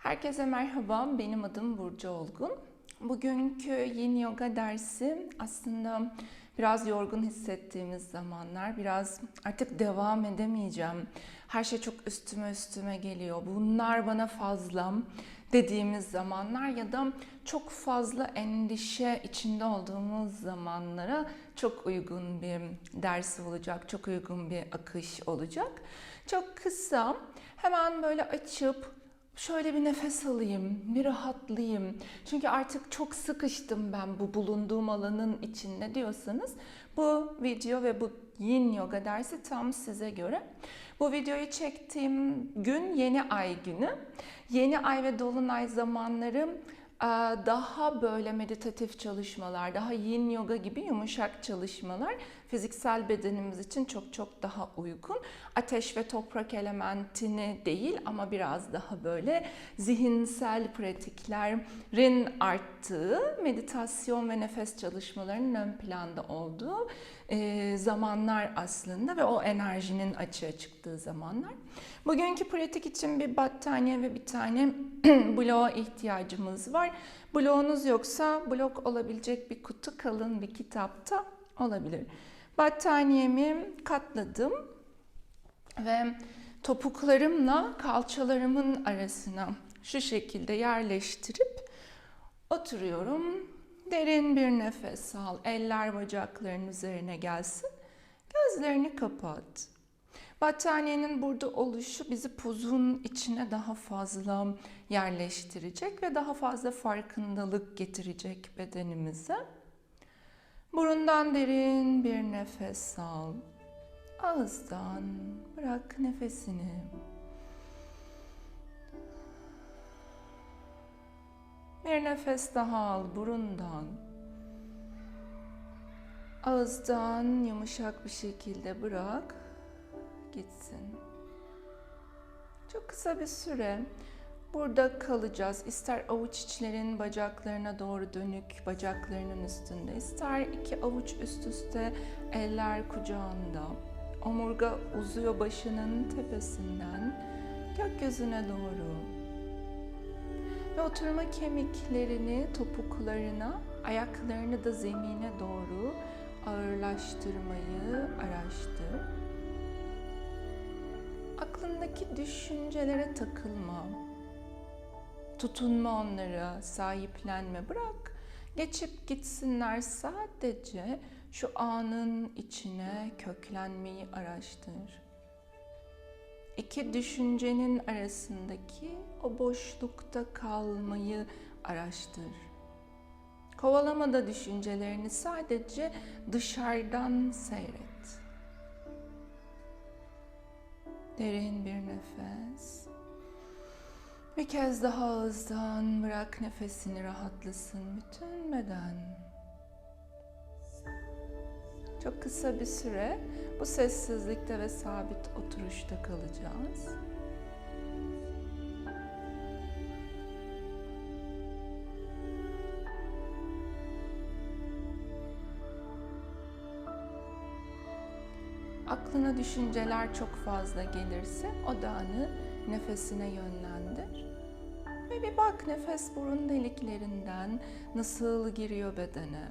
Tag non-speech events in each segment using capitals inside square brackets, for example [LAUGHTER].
Herkese merhaba, benim adım Burcu Olgun. Bugünkü Yin Yoga dersi aslında biraz yorgun hissettiğimiz zamanlar, biraz artık devam edemeyeceğim. Her şey çok üstüme üstüme geliyor. Bunlar bana fazla dediğimiz zamanlar ya da çok fazla endişe içinde olduğumuz zamanlara çok uygun bir ders olacak, çok uygun bir akış olacak. Çok kısa, hemen böyle açıp Şöyle bir nefes alayım, bir rahatlayayım. Çünkü artık çok sıkıştım ben bu bulunduğum alanın içinde diyorsanız bu video ve bu Yin Yoga dersi tam size göre. Bu videoyu çektiğim gün yeni ay günü. Yeni ay ve dolunay zamanları daha böyle meditatif çalışmalar, daha yin yoga gibi yumuşak çalışmalar fiziksel bedenimiz için çok çok daha uygun. Ateş ve toprak elementini değil ama biraz daha böyle zihinsel pratiklerin arttığı meditasyon ve nefes çalışmalarının ön planda olduğu zamanlar aslında ve o enerjinin açığa çıktığı zamanlar. Bugünkü pratik için bir battaniye ve bir tane [CLEARS THROAT] bloğa ihtiyacımız var. Bloğunuz yoksa blok olabilecek bir kutu kalın bir kitapta olabilir. Battaniyemi katladım ve topuklarımla kalçalarımın arasına şu şekilde yerleştirip oturuyorum. Derin bir nefes al. Eller bacakların üzerine gelsin. Gözlerini kapat. Battaniyenin burada oluşu bizi pozun içine daha fazla yerleştirecek ve daha fazla farkındalık getirecek bedenimize. Burundan derin bir nefes al. Ağızdan bırak nefesini. Bir nefes daha al burundan. Ağızdan yumuşak bir şekilde bırak gitsin. Çok kısa bir süre burada kalacağız. İster avuç içlerin bacaklarına doğru dönük bacaklarının üstünde, ister iki avuç üst üste eller kucağında. Omurga uzuyor başının tepesinden gökyüzüne doğru. Ve oturma kemiklerini topuklarına, ayaklarını da zemine doğru ağırlaştırmayı araştır. Aklındaki düşüncelere takılma. Tutunma onlara, sahiplenme. Bırak geçip gitsinler sadece şu anın içine köklenmeyi araştır. İki düşüncenin arasındaki o boşlukta kalmayı araştır. Kovalama da düşüncelerini sadece dışarıdan seyret. Derin bir nefes. Bir kez daha ağızdan bırak nefesini rahatlasın bütün beden. Çok kısa bir süre bu sessizlikte ve sabit oturuşta kalacağız. aklına düşünceler çok fazla gelirse odağını nefesine yönlendir. Bak nefes burun deliklerinden nasıl giriyor bedene.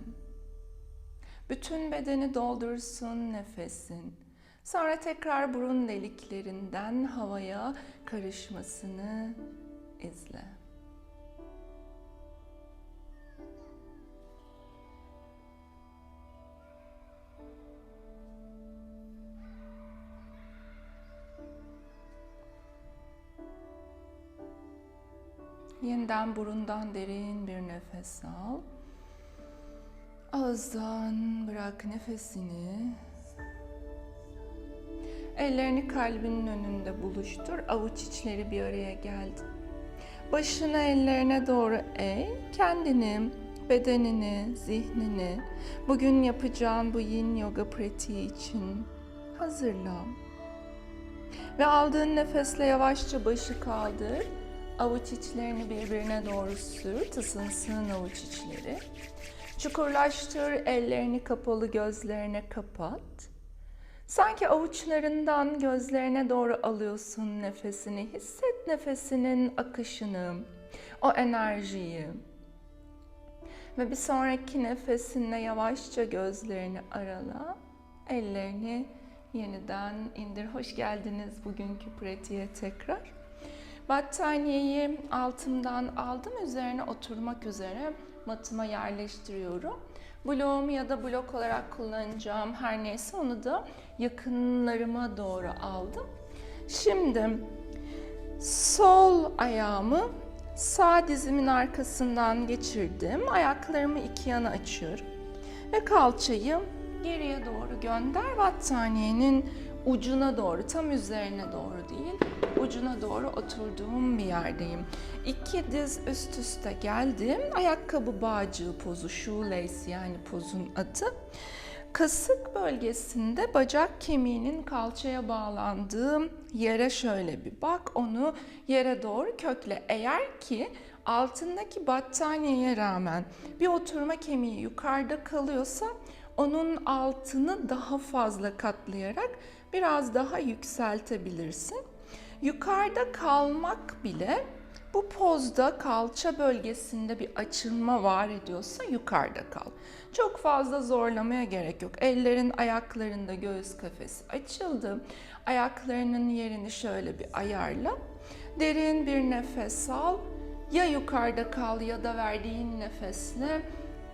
Bütün bedeni doldursun nefesin. Sonra tekrar burun deliklerinden havaya karışmasını izle. Yeniden burundan derin bir nefes al. Ağızdan bırak nefesini. Ellerini kalbinin önünde buluştur. Avuç içleri bir araya geldi. Başını ellerine doğru eğ. Kendini, bedenini, zihnini bugün yapacağın bu yin yoga pratiği için hazırla. Ve aldığın nefesle yavaşça başı kaldır Avuç içlerini birbirine doğru sür, ısınsın avuç içleri. Çukurlaştır, ellerini kapalı, gözlerine kapat. Sanki avuçlarından gözlerine doğru alıyorsun nefesini. Hisset nefesinin akışını, o enerjiyi. Ve bir sonraki nefesinle yavaşça gözlerini arala. Ellerini yeniden indir. Hoş geldiniz bugünkü pratiğe tekrar. Battaniyeyi altımdan aldım. Üzerine oturmak üzere matıma yerleştiriyorum. Bloğumu ya da blok olarak kullanacağım her neyse onu da yakınlarıma doğru aldım. Şimdi sol ayağımı sağ dizimin arkasından geçirdim. Ayaklarımı iki yana açıyorum. Ve kalçayı geriye doğru gönder. Battaniyenin ucuna doğru, tam üzerine doğru değil, ucuna doğru oturduğum bir yerdeyim. İki diz üst üste geldim. Ayakkabı bağcığı pozu, shoelace yani pozun adı. Kasık bölgesinde bacak kemiğinin kalçaya bağlandığı yere şöyle bir bak. Onu yere doğru kökle. Eğer ki altındaki battaniyeye rağmen bir oturma kemiği yukarıda kalıyorsa onun altını daha fazla katlayarak biraz daha yükseltebilirsin. Yukarıda kalmak bile bu pozda kalça bölgesinde bir açılma var ediyorsa yukarıda kal. Çok fazla zorlamaya gerek yok. Ellerin ayaklarında göğüs kafesi açıldı. Ayaklarının yerini şöyle bir ayarla. Derin bir nefes al. Ya yukarıda kal ya da verdiğin nefesle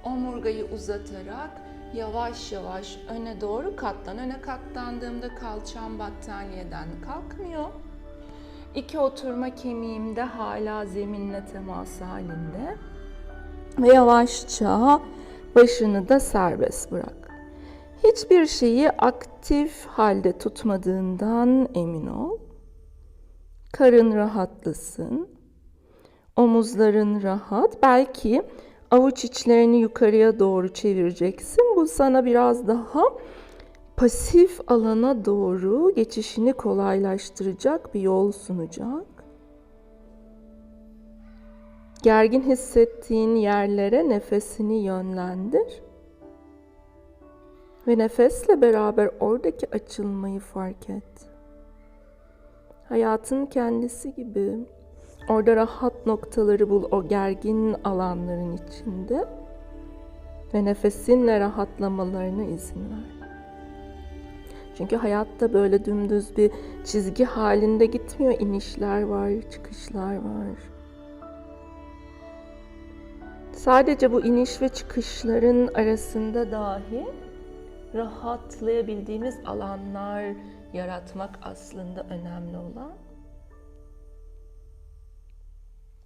omurgayı uzatarak yavaş yavaş öne doğru katlan. Öne katlandığımda kalçam battaniyeden kalkmıyor. İki oturma kemiğim hala zeminle temas halinde. Ve yavaşça başını da serbest bırak. Hiçbir şeyi aktif halde tutmadığından emin ol. Karın rahatlasın. Omuzların rahat. Belki avuç içlerini yukarıya doğru çevireceksin. Bu sana biraz daha pasif alana doğru geçişini kolaylaştıracak bir yol sunacak. Gergin hissettiğin yerlere nefesini yönlendir. Ve nefesle beraber oradaki açılmayı fark et. Hayatın kendisi gibi orada rahat noktaları bul o gergin alanların içinde ve nefesinle rahatlamalarına izin ver. Çünkü hayatta böyle dümdüz bir çizgi halinde gitmiyor. İnişler var, çıkışlar var. Sadece bu iniş ve çıkışların arasında dahi rahatlayabildiğimiz alanlar yaratmak aslında önemli olan.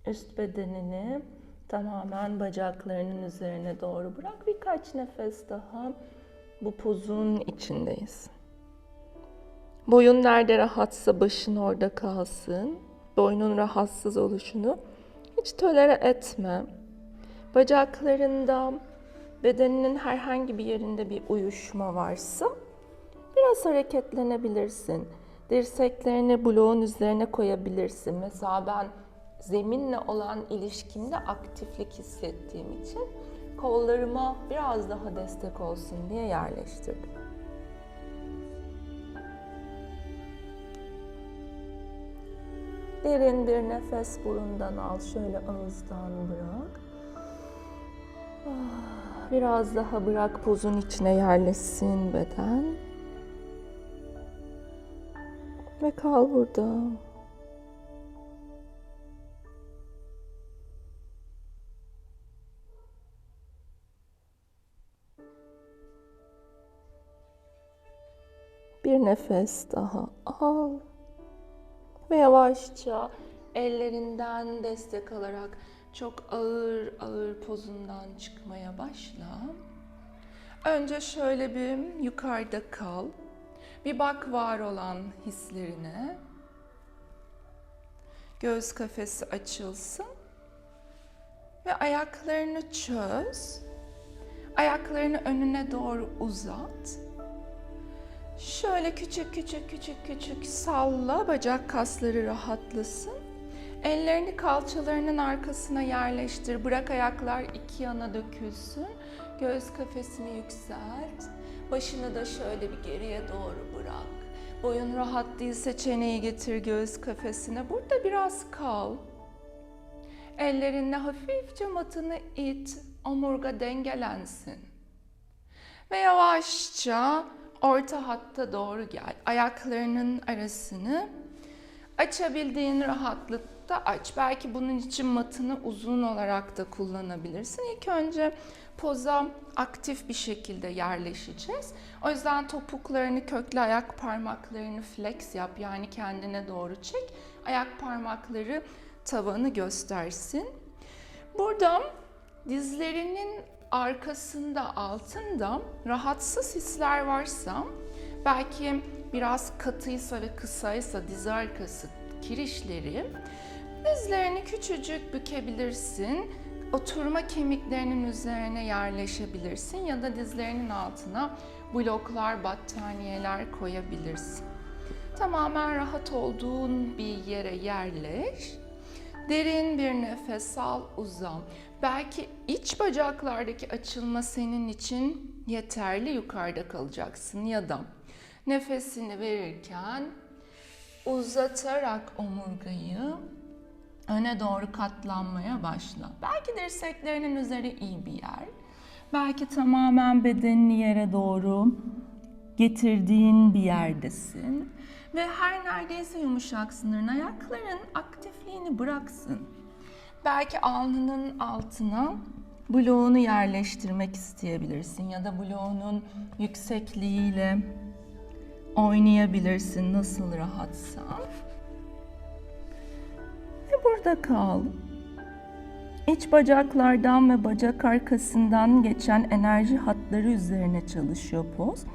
Üst bedenini tamamen bacaklarının üzerine doğru bırak. Birkaç nefes daha bu pozun içindeyiz. Boyun nerede rahatsa başın orada kalsın. Boynun rahatsız oluşunu hiç tolere etme. Bacaklarında bedeninin herhangi bir yerinde bir uyuşma varsa biraz hareketlenebilirsin. Dirseklerini bloğun üzerine koyabilirsin. Mesela ben zeminle olan ilişkimde aktiflik hissettiğim için kollarıma biraz daha destek olsun diye yerleştirdim. Derin bir nefes burundan al, şöyle ağızdan bırak. Ah, Biraz daha bırak pozun içine yerleşsin beden. Ve kal burada. Nefes daha al. Ve yavaşça ellerinden destek alarak çok ağır ağır pozundan çıkmaya başla. Önce şöyle bir yukarıda kal. Bir bak var olan hislerine. Göğüs kafesi açılsın. Ve ayaklarını çöz. Ayaklarını önüne doğru uzat. Şöyle küçük küçük küçük küçük salla bacak kasları rahatlasın. Ellerini kalçalarının arkasına yerleştir. Bırak ayaklar iki yana dökülsün. Göğüs kafesini yükselt. Başını da şöyle bir geriye doğru bırak. Boyun rahat değilse çeneyi getir göğüs kafesine. Burada biraz kal. Ellerinle hafifçe matını it. Omurga dengelensin. Ve yavaşça orta hatta doğru gel. Ayaklarının arasını açabildiğin rahatlıkta aç. Belki bunun için matını uzun olarak da kullanabilirsin. İlk önce poza aktif bir şekilde yerleşeceğiz. O yüzden topuklarını, köklü ayak parmaklarını flex yap. Yani kendine doğru çek. Ayak parmakları tavanı göstersin. Burada dizlerinin arkasında, altında rahatsız hisler varsa, belki biraz katıysa ve kısaysa diz arkası kirişleri, dizlerini küçücük bükebilirsin. Oturma kemiklerinin üzerine yerleşebilirsin ya da dizlerinin altına bloklar, battaniyeler koyabilirsin. Tamamen rahat olduğun bir yere yerleş. Derin bir nefes al, uzan. Belki iç bacaklardaki açılma senin için yeterli yukarıda kalacaksın ya da nefesini verirken uzatarak omurgayı öne doğru katlanmaya başla. Belki dirseklerinin üzeri iyi bir yer. Belki tamamen bedenini yere doğru getirdiğin bir yerdesin. Ve her neredeyse yumuşak sınırın ayakların aktifliğini bıraksın. Belki alnının altına bloğunu yerleştirmek isteyebilirsin ya da bloğunun yüksekliğiyle oynayabilirsin nasıl rahatsan. Ve burada kal. İç bacaklardan ve bacak arkasından geçen enerji hatları üzerine çalışıyor poz.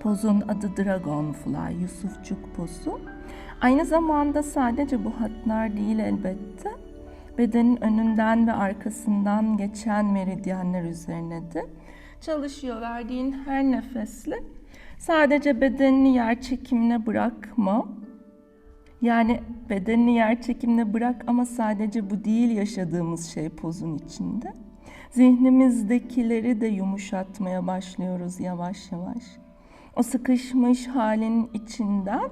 Pozun adı Dragonfly, Yusufçuk pozu. Aynı zamanda sadece bu hatlar değil elbette. Bedenin önünden ve arkasından geçen meridyenler üzerine de çalışıyor. Verdiğin her nefesle sadece bedenini yer çekimine bırakma. Yani bedenini yer çekimine bırak ama sadece bu değil yaşadığımız şey pozun içinde. Zihnimizdekileri de yumuşatmaya başlıyoruz yavaş yavaş. O sıkışmış halin içinden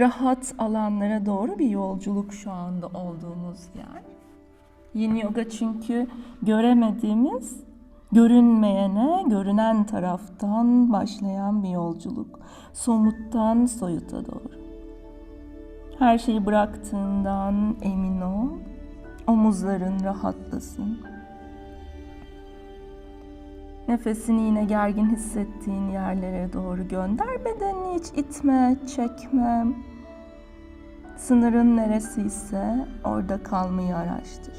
rahat alanlara doğru bir yolculuk şu anda olduğumuz yer. Yeni yoga çünkü göremediğimiz, görünmeyene, görünen taraftan başlayan bir yolculuk. Somuttan soyuta doğru. Her şeyi bıraktığından emin ol. Omuzların rahatlasın. Nefesini yine gergin hissettiğin yerlere doğru gönder. Bedenini hiç itme, çekme. Sınırın neresiyse orada kalmayı araştır.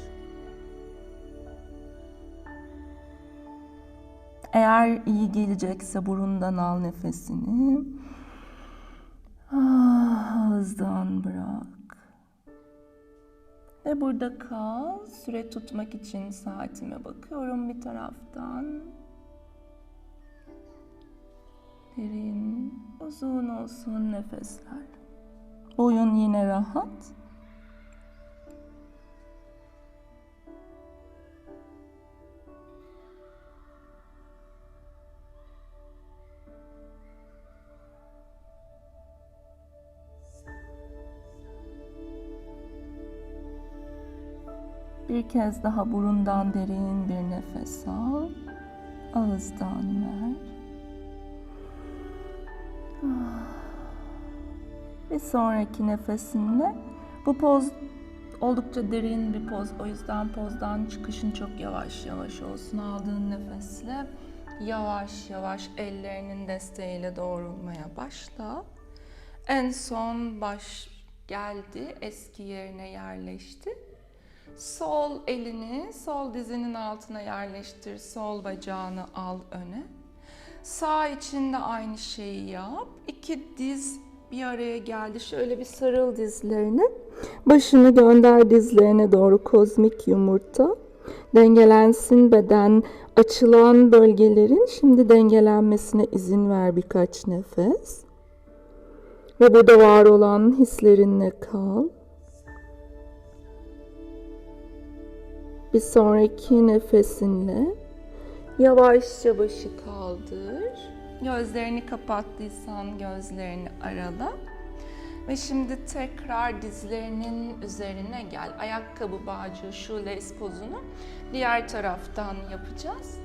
Eğer iyi gelecekse burundan al nefesini. Ah, ağızdan bırak. Ve burada kal. Süre tutmak için saatime bakıyorum bir taraftan. Derin, uzun olsun nefesler. Boyun yine rahat. Bir kez daha burundan derin bir nefes al. Ağızdan ver. Bir sonraki nefesinde bu poz oldukça derin bir poz. O yüzden pozdan çıkışın çok yavaş yavaş olsun. Aldığın nefesle yavaş yavaş ellerinin desteğiyle doğrulmaya başla. En son baş geldi, eski yerine yerleşti. Sol elini sol dizinin altına yerleştir. Sol bacağını al öne. Sağ içinde aynı şeyi yap. İki diz bir araya geldi. Şöyle bir sarıl dizlerine. Başını gönder dizlerine doğru kozmik yumurta. Dengelensin beden. Açılan bölgelerin şimdi dengelenmesine izin ver birkaç nefes. Ve burada var olan hislerinle kal. Bir sonraki nefesinle yavaşça başı kaldır. Gözlerini kapattıysan gözlerini arala. Ve şimdi tekrar dizlerinin üzerine gel. Ayakkabı bağcığı shoelace pozunu diğer taraftan yapacağız.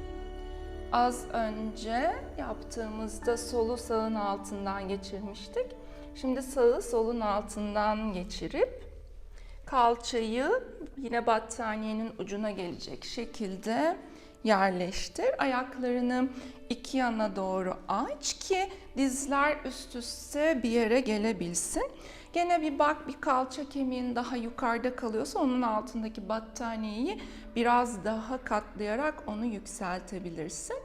Az önce yaptığımızda solu sağın altından geçirmiştik. Şimdi sağı solun altından geçirip kalçayı yine battaniyenin ucuna gelecek şekilde yerleştir. Ayaklarını iki yana doğru aç ki dizler üst üste bir yere gelebilsin. Gene bir bak bir kalça kemiğin daha yukarıda kalıyorsa onun altındaki battaniyeyi biraz daha katlayarak onu yükseltebilirsin.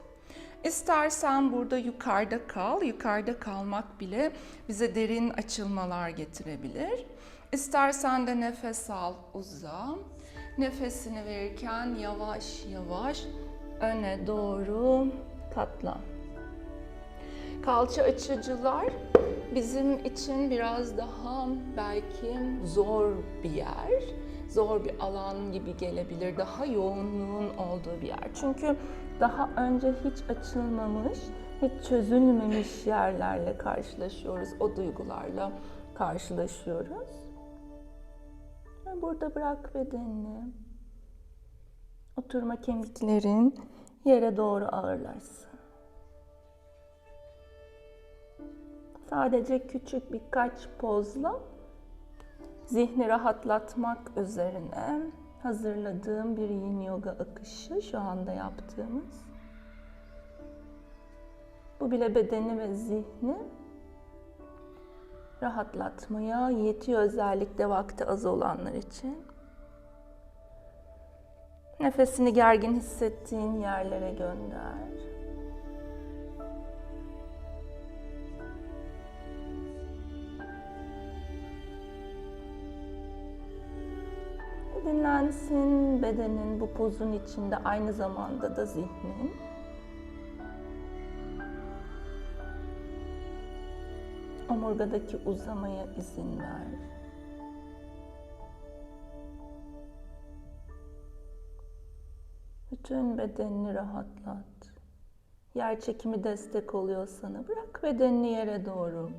İstersen burada yukarıda kal. Yukarıda kalmak bile bize derin açılmalar getirebilir. İstersen de nefes al, uza. Nefesini verirken yavaş yavaş öne doğru katlan. Kalça açıcılar bizim için biraz daha belki zor bir yer, zor bir alan gibi gelebilir. Daha yoğunluğun olduğu bir yer. Çünkü daha önce hiç açılmamış, hiç çözülmemiş yerlerle karşılaşıyoruz. O duygularla karşılaşıyoruz. Ve burada bırak bedenini. Oturma kemiklerin yere doğru ağırlaşsın. Sadece küçük birkaç pozla zihni rahatlatmak üzerine hazırladığım bir yin yoga akışı şu anda yaptığımız. Bu bile bedeni ve zihni rahatlatmaya yetiyor özellikle vakti az olanlar için. Nefesini gergin hissettiğin yerlere gönder. Dinlensin bedenin bu pozun içinde aynı zamanda da zihnin. Omurgadaki uzamaya izin ver. Bütün bedenini rahatlat. Yer çekimi destek oluyor sana. Bırak bedenini yere doğru.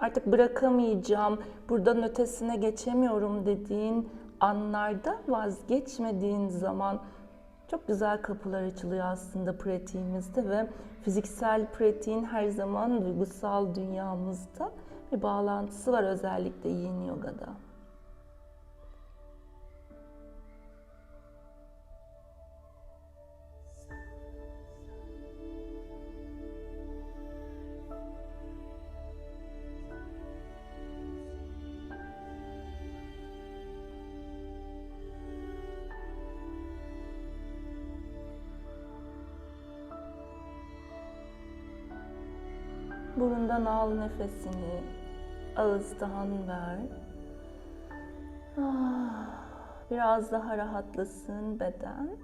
Artık bırakamayacağım, buradan ötesine geçemiyorum dediğin anlarda vazgeçmediğin zaman çok güzel kapılar açılıyor aslında pratiğimizde ve fiziksel pratiğin her zaman duygusal dünyamızda bir bağlantısı var özellikle yin yogada. Burundan al nefesini, ağızdan ver. Ah, biraz daha rahatlasın beden.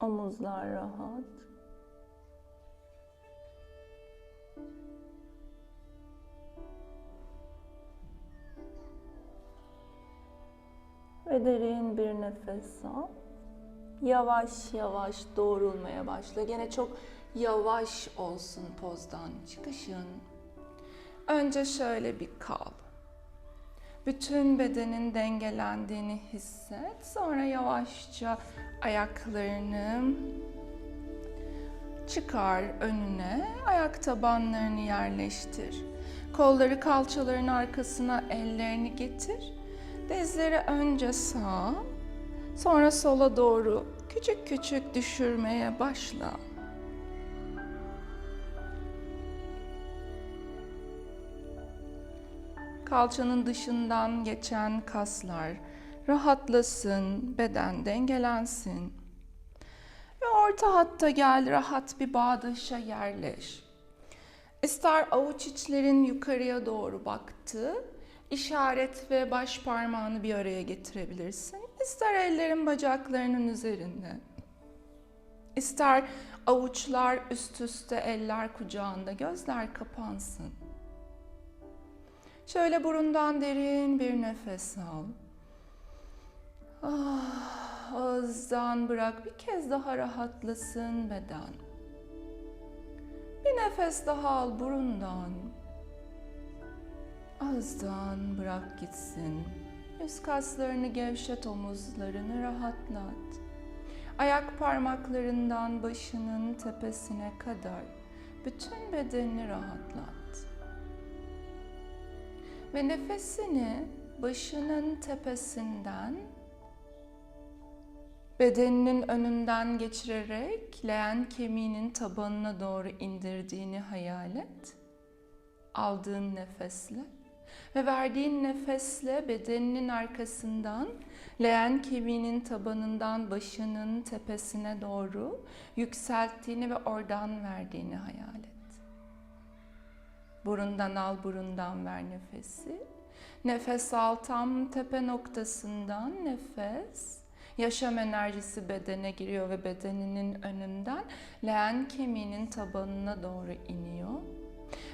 Omuzlar rahat. Ve derin bir nefes al. Yavaş yavaş doğrulmaya başla. Gene çok yavaş olsun pozdan çıkışın. Önce şöyle bir kal. Bütün bedenin dengelendiğini hisset. Sonra yavaşça ayaklarını çıkar önüne. Ayak tabanlarını yerleştir. Kolları kalçaların arkasına ellerini getir. Dizleri önce sağa, sonra sola doğru küçük küçük düşürmeye başla. Kalçanın dışından geçen kaslar rahatlasın, beden dengelensin. Ve orta hatta gel rahat bir bağdaşa yerleş. İster avuç içlerin yukarıya doğru baktı, işaret ve baş parmağını bir araya getirebilirsin. İster ellerin bacaklarının üzerinde. İster avuçlar üst üste, eller kucağında, gözler kapansın. Şöyle burundan derin bir nefes al. Ah, Ağızdan bırak bir kez daha rahatlasın beden. Bir nefes daha al burundan. Ağızdan bırak gitsin. Üst kaslarını gevşet, omuzlarını rahatlat. Ayak parmaklarından başının tepesine kadar bütün bedenini rahatlat. Ve nefesini başının tepesinden bedeninin önünden geçirerek leğen kemiğinin tabanına doğru indirdiğini hayal et. Aldığın nefesle ve verdiğin nefesle bedeninin arkasından leğen kemiğinin tabanından başının tepesine doğru yükselttiğini ve oradan verdiğini hayal et. Burundan al, burundan ver nefesi. Nefes al tam tepe noktasından nefes. Yaşam enerjisi bedene giriyor ve bedeninin önünden leğen kemiğinin tabanına doğru iniyor.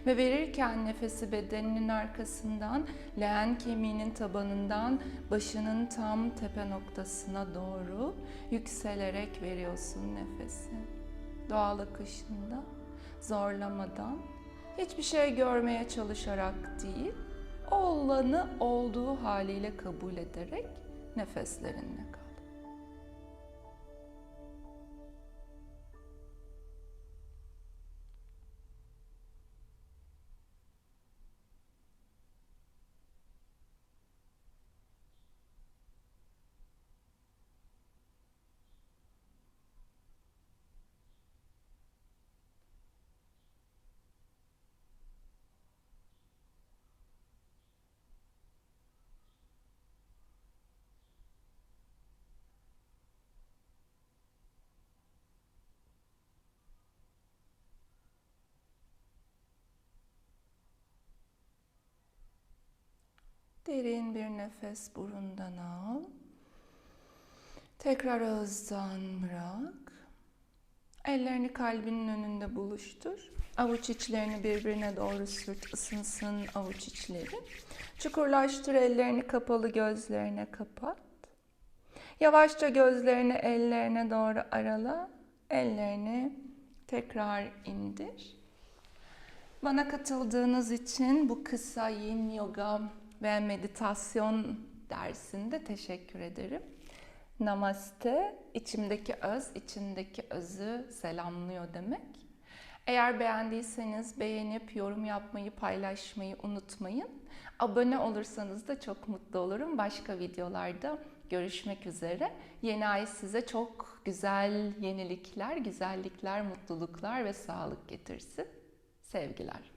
Ve verirken nefesi bedeninin arkasından leğen kemiğinin tabanından başının tam tepe noktasına doğru yükselerek veriyorsun nefesi. Doğal akışında zorlamadan hiçbir şey görmeye çalışarak değil, olanı olduğu haliyle kabul ederek nefeslerinle kal. Derin bir nefes burundan al. Tekrar ağızdan bırak. Ellerini kalbinin önünde buluştur. Avuç içlerini birbirine doğru sürt, ısınsın avuç içleri. Çukurlaştır ellerini kapalı gözlerine kapat. Yavaşça gözlerini ellerine doğru arala. Ellerini tekrar indir. Bana katıldığınız için bu kısa yin yoga ve meditasyon dersinde teşekkür ederim. Namaste, içimdeki öz, içindeki özü selamlıyor demek. Eğer beğendiyseniz beğenip yorum yapmayı, paylaşmayı unutmayın. Abone olursanız da çok mutlu olurum. Başka videolarda görüşmek üzere. Yeni ay size çok güzel yenilikler, güzellikler, mutluluklar ve sağlık getirsin. Sevgiler.